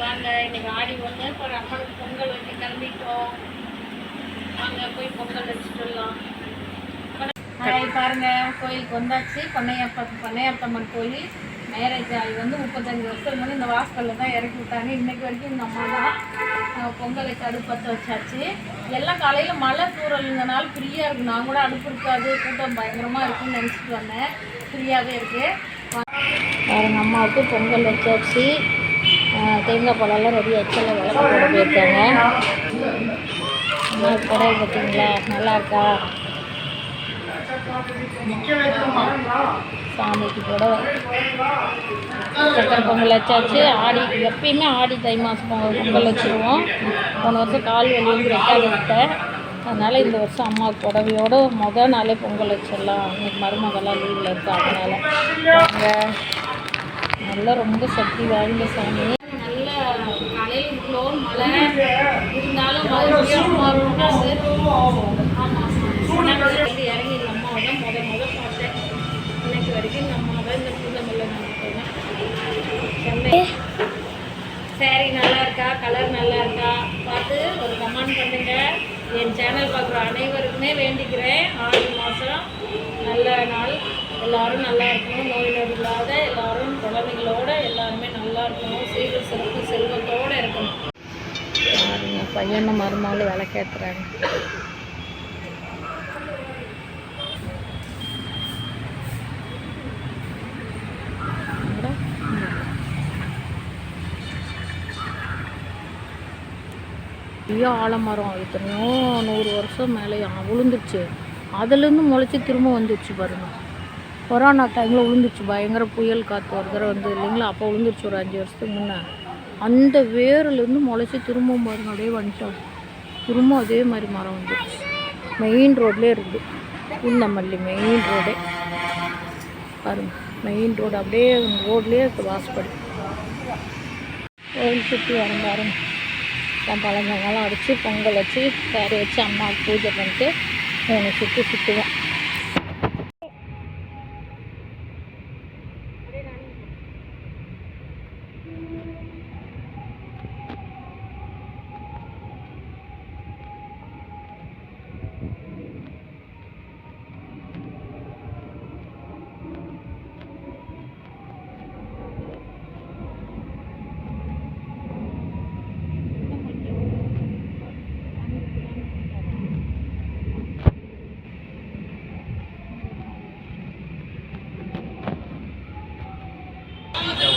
வாங்க இன்னைக்கு ஆடி ஒன்று இப்போ அம்மனுக்கு பொங்கல் வச்சு கிளம்பிட்டோம். வாங்க போய் பொங்கல் வச்சுட்டு வரலாம். ஹாய் பாருங்க. கோயிலுக்கு வந்தாச்சு. பொன்னையப்ப பொன்னையப்பம்மன் கோயில். மேரேஜ் ஆகி வந்து முப்பத்தஞ்சு வருஷம் முன்னாடி இந்த வாசலில் தான் இறக்கி விட்டாங்க. இன்னைக்கு வரைக்கும் இந்த அம்மா தான் பொங்கலுக்கு பொங்கல் வச்சு அடுப்பு பற்ற வச்சாச்சு. எல்லாம் காலையில் மழை தூரலுங்கனால ஃப்ரீயாக இருக்குது நான் கூட அடுப்பு இருக்காது கூட்டம் பயங்கரமாக இருக்குன்னு நினச்சிட்டு வந்தேன். ஃப்ரீயாகவே இருக்குது பாருங்க அம்மாவுக்கு பொங்கல் வச்சாச்சு. தேங்காய் பழம்லாம் ரெடி ஆச்சு எல்லாம் விளக்கு போட போயிருக்காங்க. அம்மா கடை பார்த்தீங்களா? நல்லா இருக்கா? சாமிக்கு புடவை. சக்கரை பொங்கல் வச்சாச்சு. ஆடி எப்பயுமே ஆடி தை மாதம் பொங்கல் பொங்கல் வச்சுருவோம். போன வருஷம் கால் வலி வந்து ரெக்கார்டு விட்டேன் அதனால் இந்த வருஷம் அம்மா புடவையோட மொதல் நாளே பொங்கல் வச்சிடலாம். இன்னைக்கு மருமகள்லாம் லீவில் இருக்கா அதனால். நாங்கள் நல்லா ரொம்ப சக்தி வாய்ந்த சாமி. காலையில் இவ்வளோ மழை. இருந்தாலும் மறுபடியும் ஆமாம் இறங்கி இந்த அம்மாவை தான் முத முத பார்த்தேன் இன்னைக்கு வரைக்கும் இந்த அம்மா தான் இந்த நான் சென்னை. சாரி நல்லா இருக்கா? கலர் நல்லா இருக்கா? பார்த்து ஒரு கமெண்ட் பண்ணுங்க. என் சேனல் பார்க்குற அனைவருக்குமே வேண்டிக்கிறேன். ஆடி மாதம் நல்ல நாள். எல்லாரும் நல்லா இருக்கணும். நோய் நொடி இல்லாத எல்லாரும் குழந்தைங்களோட எல்லாருமே நல்லா இருக்கணும். சீர சிறப்பு பாருங்க பையனும் மருமகளும் விளக்கேற்றுறாங்க பெரிய ஆலமரம். எத்தனையோ நூறு வருஷம் மேலே விழுந்துருச்சு அதுலேருந்து முளைச்சி திரும்ப வந்துருச்சு பாருங்க. கொரோனா டைமில் விழுந்துருச்சு பயங்கர புயல் காற்று ஒரு தடவை வந்து இல்லைங்களா? அப்போ விழுந்துருச்சு ஒரு அஞ்சு வருஷத்துக்கு முன்னே. அந்த வேர்லேருந்து முளைச்சி திரும்பவும் பாருங்க அப்படியே வந்துட்டோம். திரும்ப அதே மாதிரி மரம் வந்துருச்சு. மெயின் ரோட்லேயே இருக்குது பூந்தமல்லி மெயின் ரோடே பாருங்க மெயின் ரோடு அப்படியே ரோட்லேயே இருக்குது வாசப்படி. கோயில் சுற்றி வரும் பாருங்க. எல்லாம் பழங்கெல்லாம் அடித்து பொங்கல் வச்சு கறி வச்சு அம்மாவுக்கு பூஜை பண்ணிட்டு மூணு சுற்றி சுற்றுவேன்